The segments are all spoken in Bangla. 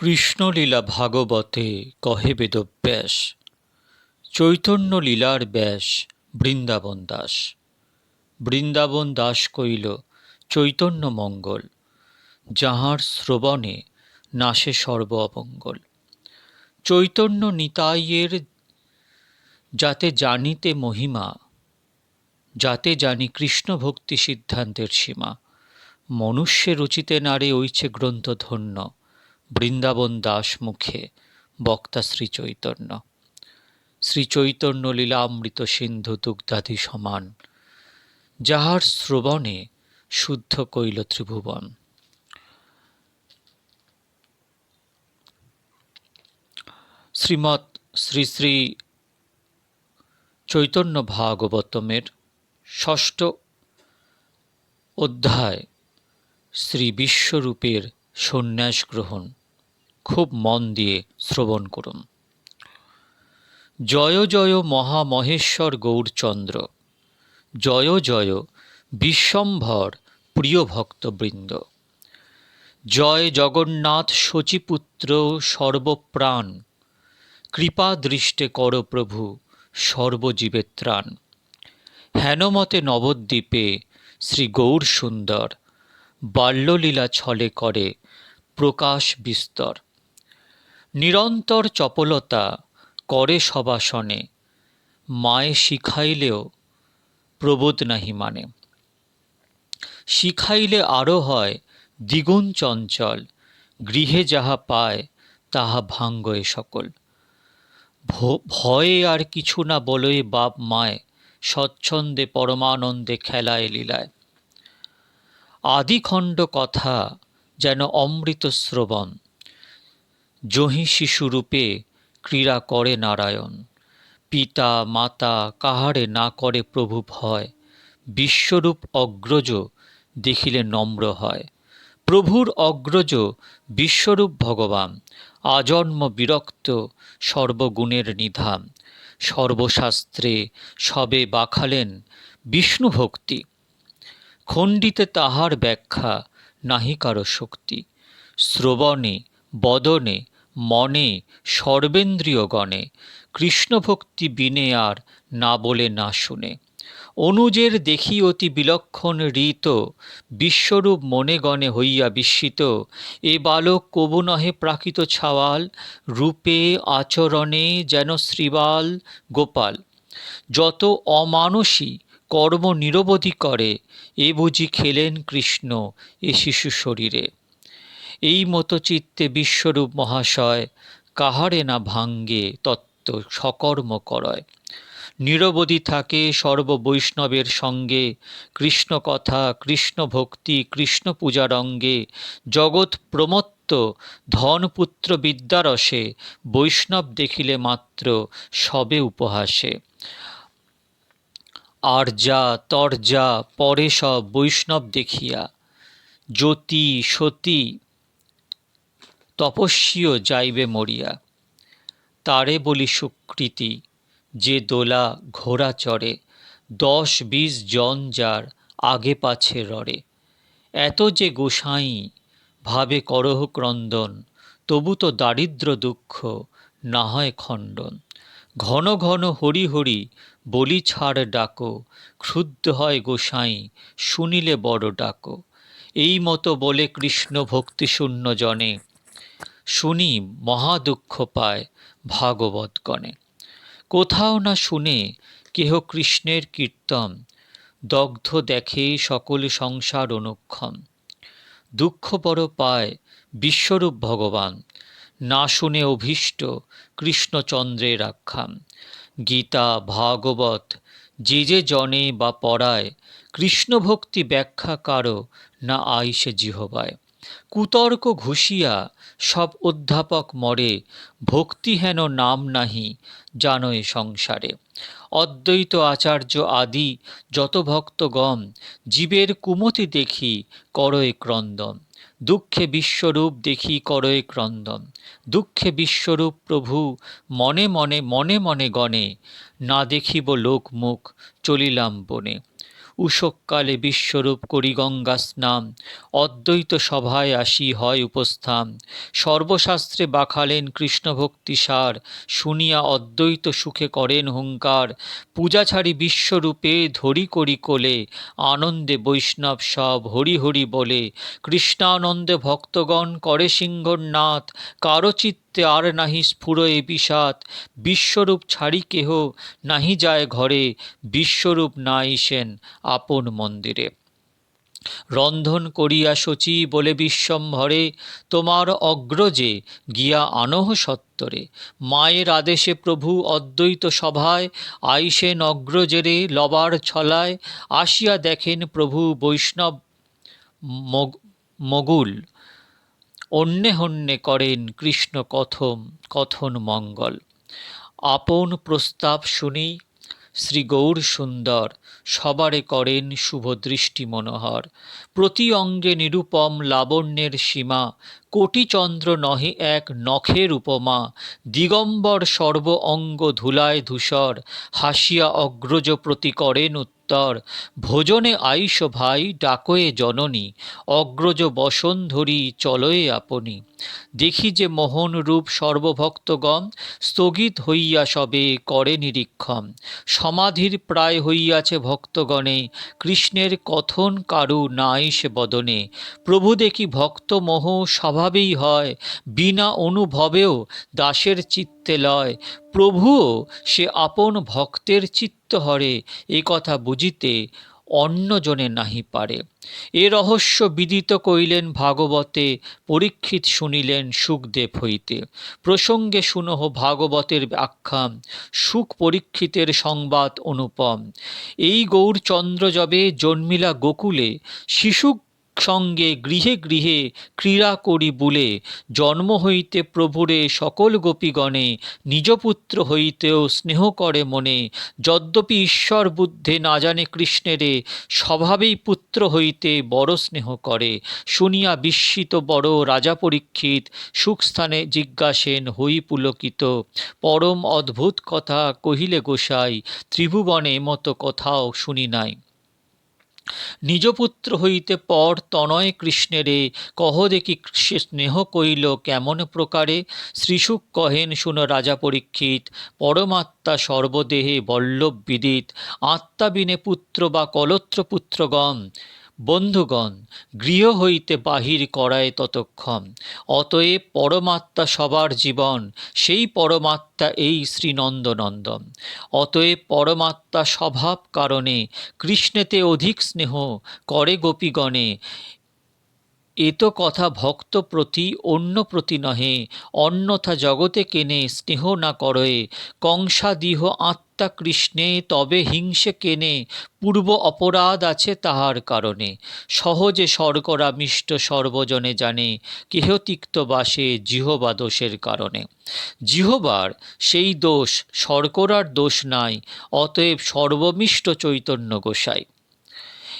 কৃষ্ণলীলা ভাগবতে কহে বেদব্যাস, চৈতন্য লীলার ব্যাস বৃন্দাবন দাস। বৃন্দাবন দাস কইল, চৈতন্য মঙ্গল, যাহার শ্রবণে নাশে সর্ব অমঙ্গল। চৈতন্য নিতাইয়ের যাতে জানিতে মহিমা, যাতে জানি কৃষ্ণ ভক্তি সিদ্ধান্তের সীমা, মনুষ্যে রচিতে নারে ঐছে গ্রন্থ ধন্য বৃন্দাবন দাস মুখে বক্তা শ্রী চৈতন্য শ্রী চৈতন্য লীলামৃত সিন্ধু দুগ্ধাধি সমান, যাহার শ্রবণে শুদ্ধ কইল ত্রিভুবন। শ্রীমৎ শ্রী শ্রী চৈতন্য ভাগবতমের ষষ্ঠ অধ্যায় শ্রী বিশ্বরূপের সন্ন্যাস গ্রহণ। খুব মন দিয়ে শ্রবণ করুন। জয় জয় মহামহেশ্বর গৌরচন্দ্র। জয় জয় বিশ্বম্ভর প্রিয় ভক্তবৃন্দ। জয় জগন্নাথ শচীপুত্র সর্বপ্রাণ। কৃপা দৃষ্টে কর প্রভু সর্বজীবের ত্রাণ। হেনমতে নবদ্বীপে শ্রী গৌর সুন্দর বাল্যলীলা ছলে করে প্রকাশ বিস্তর। নিরন্তর চপলতা করে সবাসনে মায়ে শিখাইলেও প্রবোধ নাহি মানে। শিখাইলে আরও হয় দ্বিগুণ চঞ্চল, গৃহে যাহা পায় তাহা ভাঙ্গ এ সকল ভয়ে আর কিছু না বলয়ে বাপ মায় স্বচ্ছন্দে পরমানন্দে খেলায় লীলায়। আদিখণ্ড কথা যেন অমৃত শ্রবণ। জহি শিশুরূপে ক্রীড়া করে নারায়ণ। পিতা, মাতা কাহারে না করে প্রভু ভয়। বিশ্বরূপ অগ্রজ দেখিলে নম্র হয়। প্রভুর অগ্রজ বিশ্বরূপ ভগবান। আজন্ম বিরক্ত সর্বগুণের নিধান। সর্বশাস্ত্রে সবে বাখালেন বিষ্ণু ভক্তি খণ্ডিতে তাহার ব্যাখ্যা নাহি কারও শক্তি। শ্রবণে, বদনে, মনে, সর্বেন্দ্রিয়গণে, কৃষ্ণভক্তি বিনে আর না বলে না শুনে। অনুজের দেখি অতি বিলক্ষণ রীত, বিশ্বরূপ মনে গণে হইয়া বিস্মিত, এ বালক কবু নহে প্রাকৃত ছাওয়াল, রূপে, আচরণে যেন শ্রীবাল গোপাল। যত অমানসী কর্ম নিরবধি করে, এ বুঝি খেলেন কৃষ্ণ এ শিশু শরীরে। এই মতো চিত্তে বিশ্বরূপ মহাশয়, কাহারে না ভাঙ্গে তত্ত্ব সকর্ম করয়। নিরবধি থাকে সর্ববৈষ্ণবের সঙ্গে, কৃষ্ণ কথা, কৃষ্ণ ভক্তি, কৃষ্ণ পূজার অঙ্গে জগৎ প্রমত্ত ধনপুত্র বিদ্যারসে, বৈষ্ণব দেখিলে মাত্র সবে উপহাসে। আর যা তর যা পরে সব বৈষ্ণব দেখিয়া। জ্যোতি সতী তপস্বীও যাইবে মরিয়া। তারে বলি সুকৃতি, যে দোলা ঘোড়া চড়ে, দশ বিশ জন যার আগে পাছে রড়ে। এত যে গোসাই, ভাবে করহ ক্রন্দন, তবু তো দারিদ্র দুঃখ না হয় খণ্ডন। ঘন ঘন হরি হরি বলি ছাড় ডাকো ক্ষুদ্ধ হয় গোসাই, শুনিলে বড় ডাকো। এই মতো বলে কৃষ্ণ ভক্তিশূন্য জনে, শুনি মহা দুঃখ পায় ভাগবতগণে। কোথাও না শুনে কেহ কৃষ্ণের কীর্তন, দগ্ধ দেখে সকল সংসার অনুক্ষণ। দুঃখ বড় পায় বিশ্বরূপ ভগবান, না শুনে অভীষ্ট কৃষ্ণচন্দ্রের আখ্যান গীতা, ভাগবত, যে যে জনে বা পড়ায়, কৃষ্ণভক্তি ব্যাখ্যা কারও না আইসে জিহবায়। কুতর্ক ঘুষিয়া সব অধ্যাপক মরে, ভক্তি হেন নাম নাহি জানো এ সংসারে। অদ্বৈত আচার্য আদি যত ভক্তগণ, জীবের কুমতি দেখি করয়ে ক্রন্দন। দুঃখে বিশ্বরূপ দেখি করয়ে ক্রন্দন। দুঃখে বিশ্বরূপ প্রভু, মনে মনে মনে মনে গণে না দেখিব লোক মুখ চলিলাম বনে। উষকালে বিশ্বরূপ করি গঙ্গা স্নান অদ্বৈত সভায় আসি হয় উপস্থান। সর্বশাস্ত্রে বাখালেন কৃষ্ণ ভক্তি সার, শুনিয়া অদ্বৈত সুখে করেন হুঙ্কার। পূজা ছাড়ি বিশ্বরূপে ধরি করি কোলে, আনন্দে বৈষ্ণব সব হরি হরি বলে। কৃষ্ণানন্দে ভক্তগণ করে সিংহর নাথ কারও চিত্তে আর নাহি স্ফুর এ বিষাদ। বিশ্বরূপ ছাড়ি কেহ নাহি যায় ঘরে, বিশ্বরূপ না ইসেন আপন মন্দিরে। রন্ধন করিয়া শচী বলে বিশ্বম্ভরে তোমার অগ্রজে গিয়া আনহ সত্তরে। মায়ের আদেশে প্রভু অদ্বৈত সভায়, আইসেন অগ্রজেরে লবার ছলায়, আসিয়া দেখেন প্রভু বৈষ্ণব মগুল। অন্যে হন্যে করেন কৃষ্ণ কথম, কথন মঙ্গল। আপন প্রস্তাব শুনি শ্রী গৌর সুন্দর সবারে করেন শুভ দৃষ্টি মনোহর। প্রতি অঙ্গে নিরুপম লাবণ্যের সীমা কোটি চন্দ্র নহে এক নখের উপমা। দিগম্বর সর্ব অঙ্গ ধুলায় ধূসর, হাসিয়া অগ্রজ প্রতি করেন উত্তর। ভোজনে আইস ভাই ডাকয়ে জননী, অগ্রজ বসন ধরি চলয়ে আপনি। দেখি যে মোহন রূপ সর্বভক্তগণ, স্থগিত হইয়া সবে করে নিরীক্ষণ। সমাধির প্রায় হইয়াছে ভক্তগণে, কৃষ্ণের কথন কারু নাই সে বদনে। প্রভু দেখি ভক্ত মোহ স্বভাবেই হয়, বিনা অনুভবেও দাসের চিত্তে লয়। প্রভুও সে আপন ভক্তের চিত্ত হরে, এ কথা বুঝিতে অন্যজনে নাহি পারে। এ রহস্য বিদিত কইলেন ভাগবতে, পরীক্ষিত শুনিলেন সুখদেব হইতে। প্রসঙ্গে শুনহ ভাগবতের ব্যাখ্যা সুখ পরীক্ষিতের সংবাদ অনুপম। এই গৌরচন্দ্র যবে জন্মিলা গোকুলে শিশু সঙ্গে গৃহে গৃহে ক্রীড়া করি বুলে জন্ম হইতে প্রভুরে সকল গোপীগণে, নিজ পুত্র হইতেও স্নেহ করে মনে, যদ্যপি ঈশ্বর বুদ্ধে না জানে কৃষ্ণেরে, স্বভাবেই পুত্র হইতে বড় স্নেহ করে, শুনিয়া বিস্মিত বড় রাজা পরীক্ষিত সুখস্থানে জিজ্ঞাসেন, হই পুলকিত, পরম অদ্ভুত কথা কহিলে গোসাই, ত্রিভুবনে মতো কথাও শুনি নাই। নিজ পুত্র হইতে পর তনয় কৃষ্ণেরে, কহ দেখি স্নেহ কইল কেমন প্রকারে? শ্রীশুক কহেন, শুন রাজা পরীক্ষিত, পরমাত্মা সর্বদেহে বল্লভ বিদিত আত্মা বিনে পুত্র বা কলত্র পুত্রগণ বন্ধুগণ, গৃহ হইতে বাহির করায় ততক্ষণ। অতএব পরমাত্মা সবার জীবন, সেই পরমাত্মা এই শ্রীনন্দনন্দন। অতএব পরমাত্মা স্বভাব কারণে কৃষ্ণেতে অধিক স্নেহ করে গোপীগণে। এত কথা ভক্ত প্রতি অন্য প্রতি নহে, অন্যথা জগতে কেনে স্নেহ না করয়ে কংসাদিহ আত্মা কৃষ্ণে, তবে হিংসে কেনে? পূর্ব অপরাধ আছে তাহার কারণে। সহজে শর্করা মিষ্ট সর্বজনে জানে, কেহ তিক্ত বাসে জিহবা দোষের কারণে। জিহবার সেই দোষ, শর্করার দোষ নাই, অতএব সর্বমিষ্ট চৈতন্য গোসাই।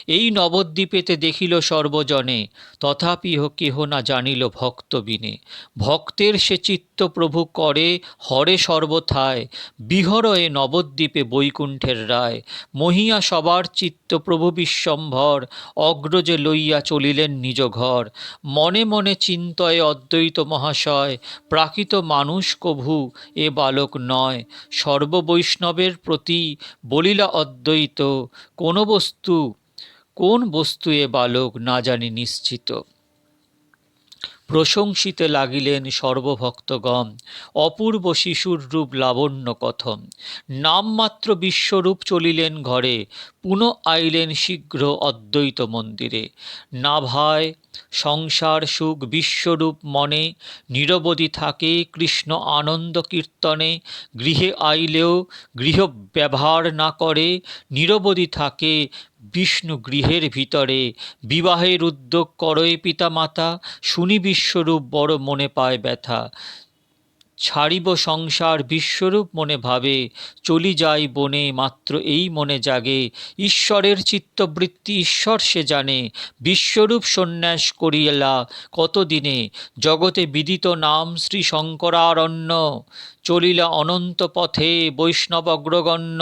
এই নবদ্বীপেতে দেখিল সর্বজনে, তথাপি কেহ না জানিল ভক্ত বিনে ভক্তের সে চিত্ত প্রভু করে, হরে সর্বথায় বিহর এ নবদ্বীপে বৈকুণ্ঠের রায়। মহিয়া সবার চিত্ত প্রভু বিশ্বম্ভর, অগ্রজে লইয়া চলিলেন নিজ ঘর। মনে মনে চিন্তয়ে অদ্বৈত মহাশয়, প্রাকৃত মানুষ কভু এ বালক নয়। সর্ববৈষ্ণবের প্রতি বলিলা অদ্বৈত, কোন বস্তু কোন বস্তু এ বালক না জানি নিশ্চিত। প্রশংসিতে লাগিলেন সর্বভক্তগণ, অপূর্ব শিশুর রূপ লাবণ্য কথম। নামমাত্র বিশ্বরূপ চলিলেন ঘরে, পুনঃ আইলেন শীঘ্র অদ্বৈত মন্দিরে। নাভায় সংসার সুখ বিশ্বরূপ মনে, নিরবধি থাকে কৃষ্ণ আনন্দ কীর্তনে, গৃহে আইলেও গৃহ ব্যবহার না করে, নিরবধি থাকে বিষ্ণু গৃহের ভিতরে, বিবাহের উদ্যোগ করয়ে পিতামাতা, শুনি বিশ্বরূপ বড় মনে পায় ব্যথা। ছাড়িব সংসার বিশ্বরূপ মনে ভাবে, চলি যাই বনে মাত্র এই মনে জাগে। ঈশ্বরের চিত্তবৃত্তি ঈশ্বর সে জানে, বিশ্বরূপ সন্ন্যাস করিলা কতদিনে? জগতে বিদিত নাম শ্রী শঙ্করারণ্য। চলিলা অনন্ত পথে বৈষ্ণব অগ্রগণ্য।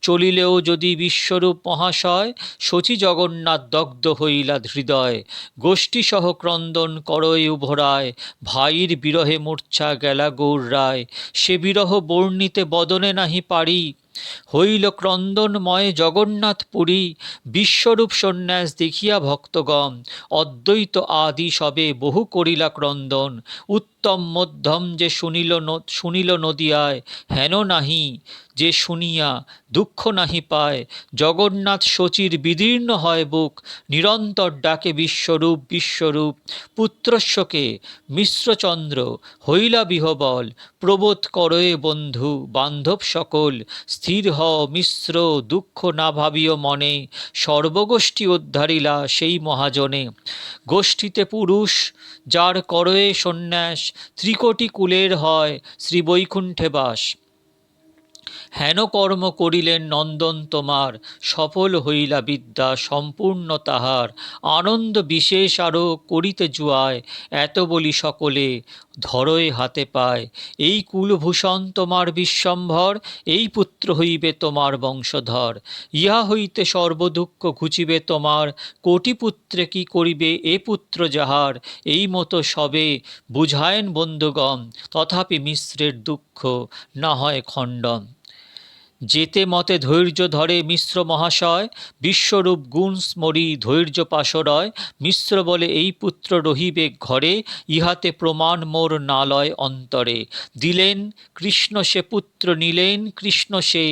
চলিলেও যদি বিশ্বরূপ মহাশয়, শচী জগন্নাথ দগ্ধ হইলা হৃদয়। গোষ্ঠীসহ ক্রন্দন করয় উভরায়, ভাইর বিরহে মূর্ছা গেলা গৌর রায়। সে বিরহ বর্ণিতে বদনে নাহি পারি। হইল ক্রন্দনময় জগন্নাথ পুরী বিশ্বরূপ সন্ন্যাস দেখিয়া ভক্তগণ, অদ্বৈত আদি সবে বহু করিলা ক্রন্দন। উত্তম মধ্যম যে শুনিল শুনিল নদিয়ায়, হেন নাহি যে শুনিয়া দুঃখ নাহি পায়। জগন্নাথ শচীর বিদীর্ণ হয় বুক, নিরন্তর ডাকে বিশ্বরূপ বিশ্বরূপ। পুত্রস্বকে মিশ্রচন্দ্র, হইলা বিহবল, প্রবোধ করয়ে বন্ধু, বান্ধব সকল। স্থির হ মিশ্র, দুঃখ না ভাবিও মনে, সর্বগোষ্ঠী উদ্ধারিলা সেই মহাজনে। গোষ্ঠীতে পুরুষ, যার করয়ে সন্ন্যাস ত্রিকোটি কুলের হয় শ্রীবৈকুণ্ঠে বাস। হেন কর্ম করিলেন নন্দন তোমার, সফল হইলা বিদ্যা সম্পূর্ণ তাহার। আনন্দ বিশেষ আরও করিতে জুয়ায়, এত বলি সকলে ধরয়ে হাতে পায়, এই কুলভূষণ তোমার বিশ্বম্ভর, এই পুত্র হইবে তোমার বংশধর, ইহা হইতে সর্বদুঃখ ঘুচিবে তোমার কোটি পুত্রে কি করিবে এ পুত্র যাহার, এই মতো সবে, বুঝায়েন বন্ধুগণ, তথাপি মিশ্রের দুঃখ, না হয় খণ্ডন। যেতে মতে ধৈর্য ধরে মিশ্র মহাশয়, বিশ্বরূপ গুণ স্মরি ধৈর্য পাশরয়, মিশ্র বলে এই পুত্র রহিবে ঘরে, ইহাতে প্রমাণ মোর নালয় অন্তরে। দিলেন, কৃষ্ণ সে পুত্র নিলেন, কৃষ্ণ সে,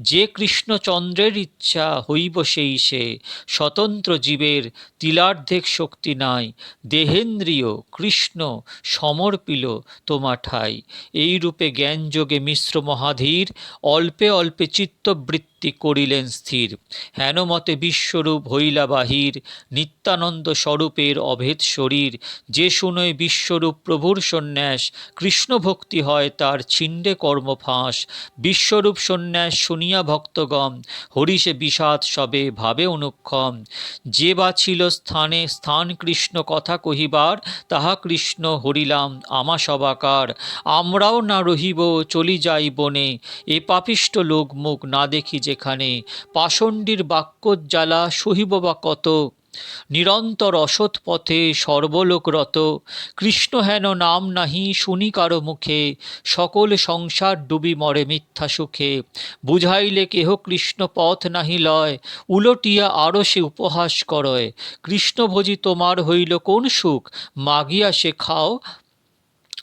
যে কৃষ্ণচন্দ্রের ইচ্ছা হইব সেই সে। স্বতন্ত্র জীবের তিলার্ধেক শক্তি নাই, দেহেন্দ্রিয় কৃষ্ণ সমর্পিল তোমা ঠাই এই রূপে জ্ঞানযোগে মিশ্র মহাধীর, অল্পে অল্পে অল্পে চিত্তবৃত্তি করিলেন স্থির। হেনমতে বিশ্বরূপ হইলা বাহির, নিত্যানন্দ স্বরূপের অভেদ শরীর। যে শুনয় বিশ্বরূপ প্রভুর সন্ন্যাস, কৃষ্ণ ভক্তি হয় তার ছিন্ডে কর্মফাঁস। বিশ্বরূপ সন্ন্যাস শুনিয়া ভক্তগম হরিষে বিষাদ সবে ভাবে অনুক্ষম যে বা ছিল স্থানে স্থান কৃষ্ণ কথা কহিবার, তাহা কৃষ্ণ হরিলাম, আমা সবাকার। আমরাও না রহিব, চলি যাই বনে। এ পাপিষ্ট লোক মুখ না দেখি যেখানে পাষণ্ডীর বাক্যজ্বালা সহিব বা কত। নিরন্তর অসৎ পথে সর্বলোকরত। কৃষ্ণ হেন নাম নাহি শুনি কারও মুখে। সকল সংসার ডুবি মরে মিথ্যা সুখে। বুঝাইলে কেহ কৃষ্ণ পথ নাহি লয়। উলটিয়া আরও সে উপহাস করয়। কৃষ্ণভোজি তোমার হইল কোন সুখ? মাগিয়া সে খাও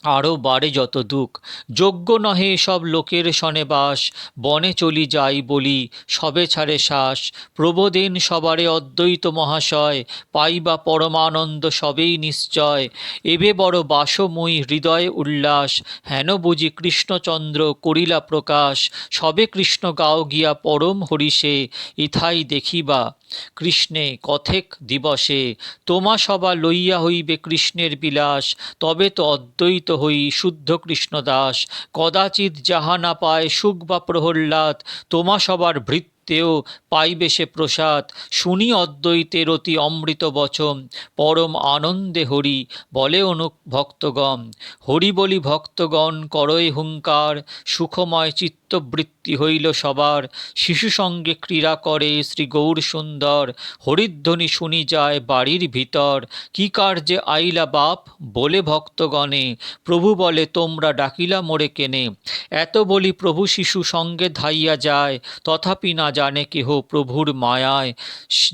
আরও বাড়ে যত দুঃখ। যোগ্য নহে সব লোকের সনে বাস বনে চলি যাই বলি, সবে ছাড়ে শ্বাস। প্রবোদেন সবারে অদ্বৈত মহাশয়, পাইবা পরমানন্দ সবেই নিশ্চয়। এবে বড় বাসময়ী হৃদয় উল্লাস, হেন বুঝি কৃষ্ণচন্দ্র করিলা প্রকাশ। সবে কৃষ্ণ গাও গিয়া পরম হরিষে, ইথাই দেখিবা। কৃষ্ণে কথেক দিবসে। তোমা সবা লইয়া হইবে কৃষ্ণের বিলাস, তবে তো অদ্বৈত হই শুদ্ধ কৃষ্ণদাস। কদাচিৎ যাহা না পায় সুখ বা প্রহ্লাদ, তোমা সবার ভৃত্য তেও পাইবে সে প্রসাদ। শুনি অদ্বৈতের অতি অমৃত বচন। পরম আনন্দে হরি, বলে অনু ভক্তগণ। হরি বলি, ভক্তগণ করয় হুঙ্কার। সুখময় চিত্তবৃত্তি হইল সবার। শিশু সঙ্গে ক্রীড়া করে শ্রী গৌর সুন্দর। হরিধ্বনি শুনি যায় বাড়ির ভিতর। কি কার্যে আইলা বাপ? বলে ভক্তগণে। প্রভু বলে, তোমরা ডাকিলা মোরে কেনে। এত বলি প্রভু শিশু সঙ্গে ধাইয়া যায়। তথাপি না জানে কেহ প্রভুর মায়ায়।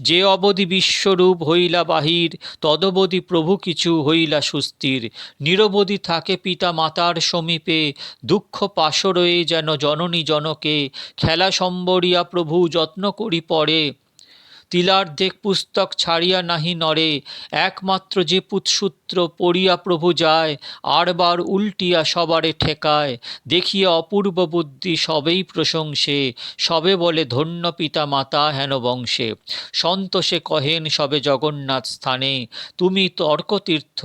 যে অবধি বিশ্বরূপ হইলা বাহির, তদবধি প্রভু কিছু হইলা সুস্থির। নিরবধি থাকে পিতা মাতার সমীপে, দুঃখ পাশরয়ে যেন জননী জনকে, খেলা সম্বরিয়া প্রভু যত্ন করি পড়ে তিলার্ধেক পুস্তক ছাড়িয়া নাহি নরে, একমাত্র যে পুৎসূত্র পড়িয়া প্রভু যায় আরবার উল্টিয়া সবারে ঠেকায়। দেখিয়া অপূর্ব বুদ্ধি সবেই প্রশংসে, সবে বলে ধন্য পিতা মাতা হেন বংশে। সন্তোষে কহেন সবে জগন্নাথ স্থানে, তুমি তর্কতীর্থ।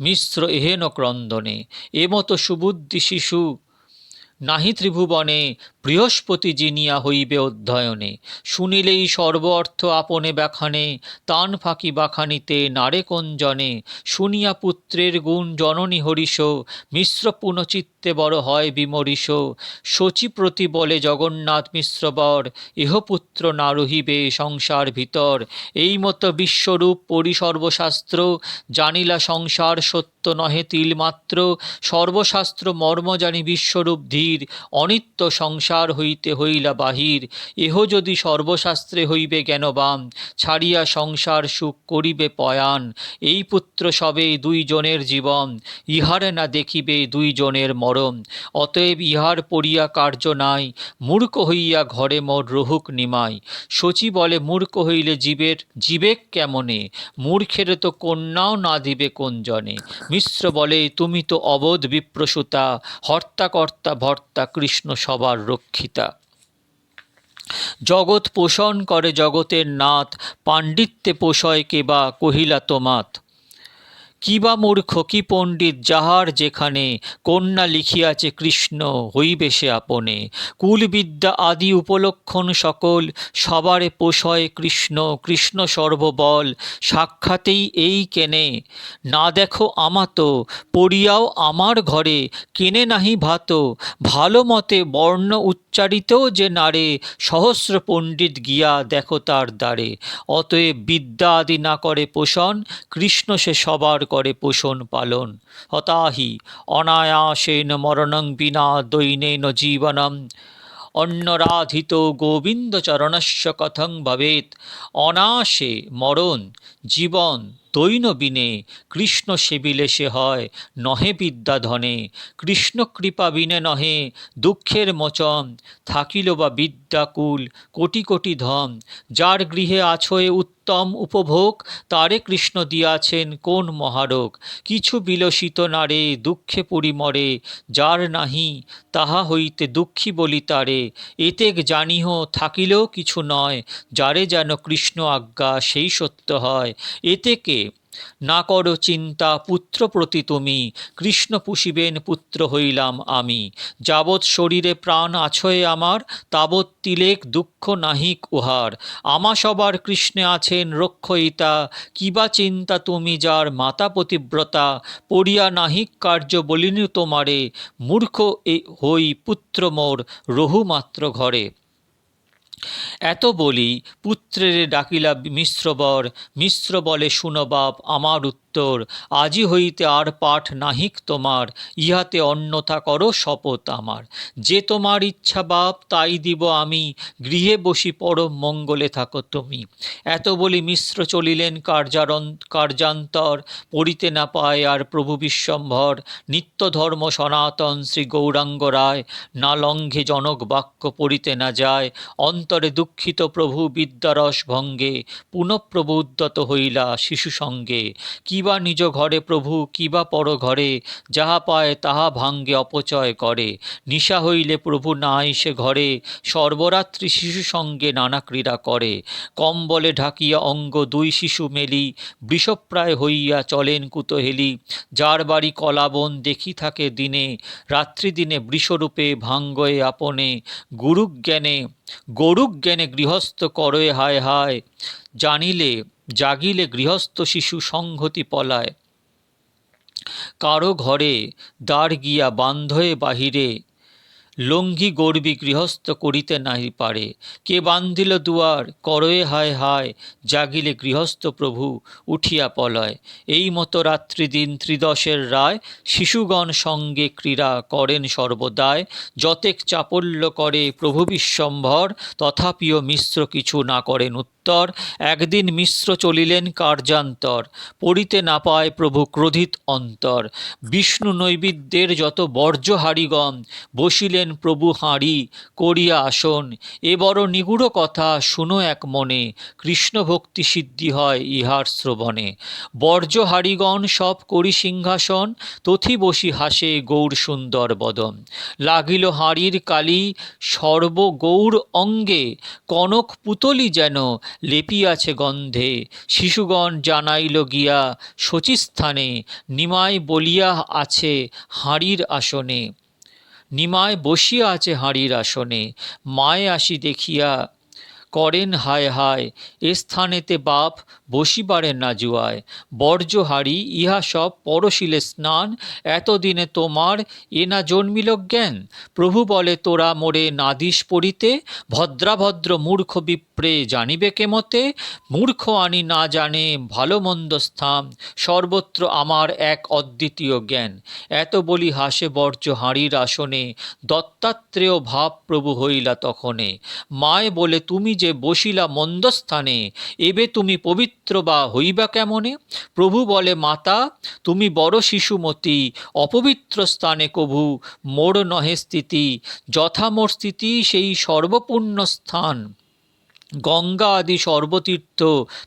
মিশ্র এহেন ক্রন্দনে, এমতো সুবুদ্ধি শিশু নাহি ত্রিভুবনে, বৃহস্পতি জিনিয়া হইবে অধ্যয়নে। শুনিলেই সর্ব অর্থ আপনে ব্যাখানে, তান ফাঁকি বাখানিতে নারে কঞ্জনে। শুনিয়া পুত্রের গুণ জননী হরিষ, মিশ্র পুনচিত্তে বড় হয় বিমরিষ। শচী প্রতি বলে জগন্নাথ মিশ্রবর এহ পুত্র না রহিবে সংসার ভিতর। এই মতো বিশ্বরূপ পরি সর্বশাস্ত্র জানিলা সংসার সত্য নহে তিলমাত্র সর্বশাস্ত্র মর্ম জানি বিশ্বরূপ ধীর। অনিত্য সংসার হইতে হইলা বাহির। এহ যদি সর্বশাস্ত্রে হইবে জ্ঞানবান ছাড়িয়া সংসার সুখ করিবে পয়ান। এই পুত্র সবে দুইজনের জীবন। ইহারে না দেখিবে দুইজনের মরম অতএব ইহার পড়িয়া কার্য নাই। মূর্খ হইয়া ঘরে মোর রহুক নিমাই। শচী বলে, মূর্খ হইলে জীবের, জীবেক কেমনে? মূর্খের তো কন্যাও না দিবে কোন জনে? মিশ্র বলে, তুমি তো অবোধ বিপ্রসূতা, হর্তাকর্তা ভর্তা, কৃষ্ণ সবার রক্ষিতা। জগৎ পোষণ করে জগতের নাথ, পাণ্ডিত্যে পোষয় কে বা কহিলা তোমাত কিবা মূর্খ, কি পণ্ডিত, যাহার যেখানে কন্যা লিখিয়াছে কৃষ্ণ হইবে সে আপনে। কুলবিদ্যা আদি উপলক্ষণ সকল, সবারে পোষয় কৃষ্ণ কৃষ্ণ সর্ববল, সাক্ষাতেই এই কেনে। না দেখো আমাতো, পড়িয়াও আমার ঘরে, কেনে নাহি ভাত, ভালো মতে বর্ণ উচ্চারিতেও যে নারে সহস্র পণ্ডিত গিয়া দেখো তার দ্বারে। অতএব বিদ্যা আদি না করে পোষণ, কৃষ্ণ সে সবার করে পোষণ পালন। হতাহি, অনায়াসেন মরণং বিনা দৈনেন জীবনম। অন্যরাধিত গোবিন্দচরণস্য কথং ভবেত অনাশে মরণ, জীবন দৈন বিনে কৃষ্ণ সেবিলে সে হয়, নহে বিদ্যাধনে। কৃষ্ণ কৃপা বিনে নহে, দুঃখের মোচন। থাকিল বা বিদ্যাকুল, কোটি কোটি ধন। যার গৃহে আছয়ে উত্তম উপভোগ, তারে কৃষ্ণ দিয়াছেন কোন মহারোগ। কিছু বিলসিত নারে দুঃখে পরিমরে যার নাহি, তাহা হইতে দুঃখী বলি তারে। এতেক জানিহ থাকিলেও কিছু নয়, যারে যেন কৃষ্ণ আজ্ঞা সেই সত্য হয়। এতেকে না করো চিন্তা, পুত্র প্রতি তুমি, কৃষ্ণ পুষিবেন পুত্র হইলাম আমি। যাবৎ শরীরে প্রাণ আছয়ে আমার, তাবৎ তিলেক দুঃখ নাহিক উহার। আমা সবার কৃষ্ণে আছেন রক্ষয়িতা, কিবা চিন্তা তুমি যার মাতা পতিব্রতা, পড়িয়া নাহিক কার্য বলিনি তোমারে, মূর্খ এ হই পুত্র মোর রহু মাত্র ঘরে। এত বলি পুত্রের ডাকিলা মিশ্রবর মিশ্র বলে শুনো বাপ আমার উত্তর আজি হইতে আর পাঠ নাহিক তোমার, ইহাতে অন্যথা করো শপথ আমার। যে তোমার ইচ্ছা বাপ, তাই দিব আমি, গৃহে বসি পরম মঙ্গলে থাকো তুমি। এত বলি মিশ্র চলিলেন কার্যারন কার্যান্তর, পড়িতে না পায় আর প্রভু বিশ্বম্ভর। নিত্য ধর্ম সনাতন শ্রী গৌরাঙ্গ রায়, না লঙ্ঘে জনক বাক্য পড়িতে না যায়। অন্তরে দুঃখিত প্রভু বিদ্যারস ভঙ্গে পুনঃপ্রভু উদ্যত হইলা শিশু সঙ্গে। কিবা নিজ ঘরে প্রভু, কিবা পর ঘরে, যাহা পায় তাহা ভাঙ্গে অপচয় করে। নিশা হইলে প্রভু না এসে ঘরে, সর্বরাত্রি শিশু সঙ্গে নানা ক্রীড়া করে। কম্বলে ঢাকিয়া অঙ্গ দুই শিশু মেলি, বিষপ্রায় হইয়া চলেন কুতহেলি। যার বাড়ি কলাবন দেখি থাকে দিনে, রাত্রি দিনে বৃষরূপে ভাঙ্গয়ে আপনে। গুরুজ্ঞানে, গরুজ্ঞানে গৃহস্থ করয়ে হায় হায়। জানিলে জাগিলে গৃহস্থ শিশু সংহতি পলায়। কারও ঘরে দ্বার গিয়া বান্ধয়ে বাহিরে লঙ্ঘি গর্বি গৃহস্থ করিতে নাহি পারে। কে বান্ধিল দুয়ার, করয়ে হায় হায়, জাগিলে গৃহস্থ প্রভু উঠিয়া পলয়। এই মতো রাত্রি দিন ত্রিদশের রায়, শিশুগণ সঙ্গে ক্রীড়া করেন সর্বদায় যতেক চাপল্য করে প্রভু বিশ্বম্ভর, তথাপিও মিশ্র কিছু না করেন উত্তর একদিন মিশ্র চলিলেন কার্যান্তর, পড়িতে না পায় প্রভু ক্রোধিত অন্তর। বিষ্ণু নৈবিদ্যের যত বর্জ্য হারিগম বসিলেন প্রভু হাঁড়ি, করিয়া আসন। এ বড় নিগুড় কথা শুনো এক মনে, কৃষ্ণ ভক্তি সিদ্ধি হয় ইহার শ্রবণে। বর্জ্য হারিগণ সব করি সিংহাসন, তথি বসি হাসে গৌর সুন্দর বদন। লাগিল হাঁড়ির কালি সর্বগৌর অঙ্গে, কনক পুতলি যেন লেপিয়াছে গন্ধে, শিশুগণ জানাইল গিয়া শচীস্থানে, নিমাই বলিয়া আছে হাঁড়ির আসনে। নিমায় বসিয়া আছে হাঁড়ির আসনে, মায় আসি দেখিয়া করেন হায় হায়, এ স্থানেতে বাপ বসিবারে না জুয়ায়। বর্জ্য হারি ইহা সব পরশিলে স্নান, এতদিনে তোমার এ না জন্মিল জ্ঞান? প্রভু বলে, তোরা মোরে নাদিস পড়িতে, ভদ্রাভদ্র মূর্খ বিপ্রে জানিবে কেমতে? মূর্খ আনি না জানে ভালো মন্দ স্থান, সর্বত্র আমার এক অদ্বিতীয় জ্ঞান। এত বলি হাসে বর্জ্য হাঁড়ির আসনে, দত্তাত্রেয় ভাব প্রভু হইলা তখনে। মায় বলে, তুমি যে বসিলা মন্দস্থানে, এবে তুমি পবিত্র বা হইবা কেমনে? প্রভু বলে, মাতা, তুমি বড় শিশুমতি, অপবিত্র স্থানে কভু, মোর নহে স্থিতি যথামোর স্থিতি সেই সর্বপূর্ণ স্থান। গঙ্গা আদি সর্বতীর্থ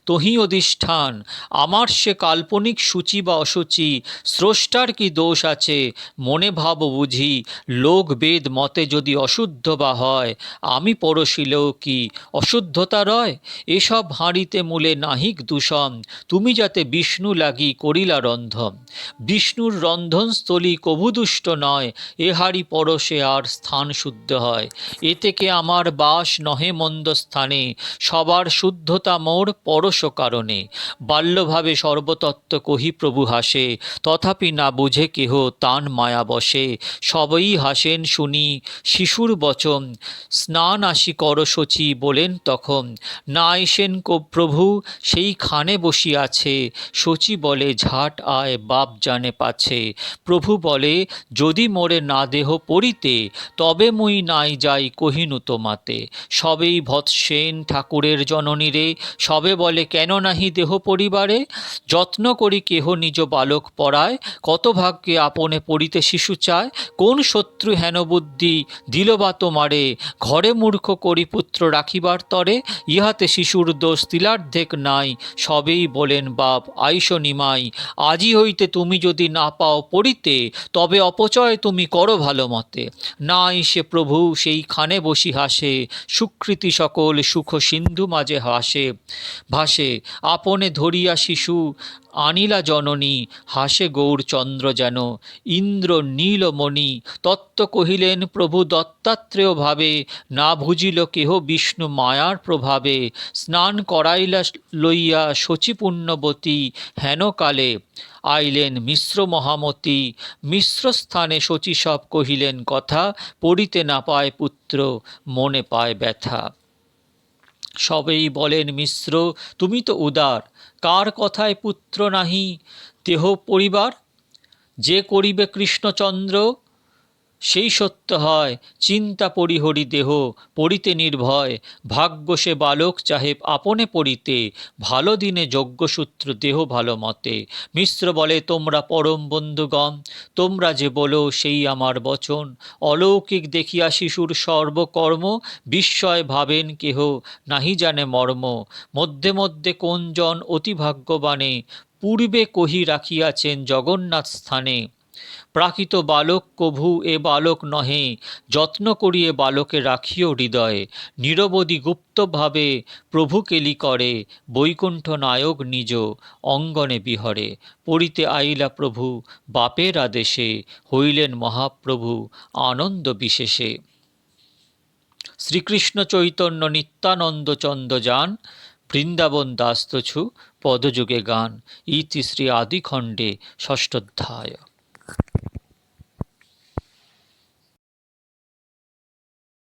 তহি অধিষ্ঠান, আমার সে কাল্পনিক সূচি বা অসুচি, স্রষ্টার কি দোষ আছে? মনে ভাব বুঝি, লোক বেদ মতে যদি অশুদ্ধ বা হয়, আমি পরশিলেও কি অশুদ্ধতা রয়? এসব হাঁড়িতে মূলে নাহিক দূষণ, তুমি যাতে বিষ্ণু লাগি করিলা রন্ধন। বিষ্ণুর রন্ধনস্থলী কভুদুষ্ট নয়, এ হাড়ি পরশে আর স্থান শুদ্ধ হয়। এ থেকে আমার বাস নহে মন্দ স্থানে সবার শুদ্ধতা মোর পরশ কারণে। বাল্যভাবে সর্বতত্ত্ব কহি প্রভু হাসে, তথাপি না বুঝে কেহ তান মায়া বসে। সবই হাসেন শুনি শিশুর বচন, স্নান আসি কর শচী বলেন তখন। না আইসেন কো প্রভু সেই খানে বসিয়াছে শচী বলে ঝাট আয়, বাপ জানে পাছে। প্রভু বলে, যদি মোরে না দেহ পড়িতে, তবে মুই নাই যাই কহিনু তোমাতে। সবেই ভৎসেন ঠাকুরের জননীরে সবে বলে কেন নাহি দেহ পরিবারে? যত্ন করি কেহ নিজ বালক পড়ায়, কত ভাগ্যে আপনে পড়িতে শিশু চায়? কোন শত্রু হেন বুদ্ধি দিল বা তোমারে? ঘরে মূর্খ করি পুত্র রাখিবার তরে, ইহাতে শিশুর দোষ তিলার্ধেক নাই, সবেই বলেন বাপ, আইস নিমাই। আজই হইতে তুমি যদি না পাও পড়িতে, তবে অপচয় তুমি করো ভালো মতে। না আইসে প্রভু, সেইখানে বসি হাসে সুকৃতি সকল সুখ সিন্ধু মাঝে হাসে, ভাসে, আপনে ধরিয়া শিশু, আনিলা জননী, হাসে গৌরচন্দ্র যেন, ইন্দ্র নীলমণি তত্ত্ব কহিলেন, প্রভু দত্তাত্রেয় ভাবে, না ভুজিল কেহ বিষ্ণু মায়ার প্রভাবে, স্নান করাইলা লইয়া শচীপুণ্যবতী হেনকালে আইলেন মিশ্র মহামতি, মিশ্র স্থানে শচী সব কহিলেন, কথা পড়িতে না পায় পুত্র, মনে পায় ব্যথা। সবেই বলেন মিশ্র, তুমি তো উদার, কার কথায় পুত্র নাহি? দেহ পরিবার? যে করিবে কৃষ্ণচন্দ্র সেই সত্য হয়, চিন্তা পরিহরি দেহ, পড়িতে নির্ভয়। ভাগ্য সে বালক চাহে আপনে পড়িতে, ভালো দিনে যজ্ঞসূত্র দেহ ভালো মতে। মিশ্র বলে, তোমরা পরম বন্ধুগণ, তোমরা যে বলো সেই আমার বচন। অলৌকিক দেখিয়া শিশুর সর্বকর্ম, বিস্ময় ভাবেন কেহ, নাহি জানে মর্ম। মধ্যে মধ্যে কোন জন অতি ভাগ্যবানে, পূর্বে কহি রাখিয়াছেন জগন্নাথ স্থানে প্রাকৃত বালক কভু এ বালক নহে, যত্ন করিয়ে বালকে রাখিও হৃদয়ে। নিরবধি গুপ্তভাবে প্রভু কেলি করে, বৈকুণ্ঠ নায়ক নিজ অঙ্গনে বিহরে। পড়িতে আইলা প্রভু, বাপের আদেশে হইলেন মহাপ্রভু আনন্দ বিশেষে। শ্রীকৃষ্ণ চৈতন্য নিত্যানন্দ চন্দ যান, বৃন্দাবন দাস্তছু পদযুগে গান। ইতি শ্রী আদিখণ্ডে ষষ্ঠোধ্যায়।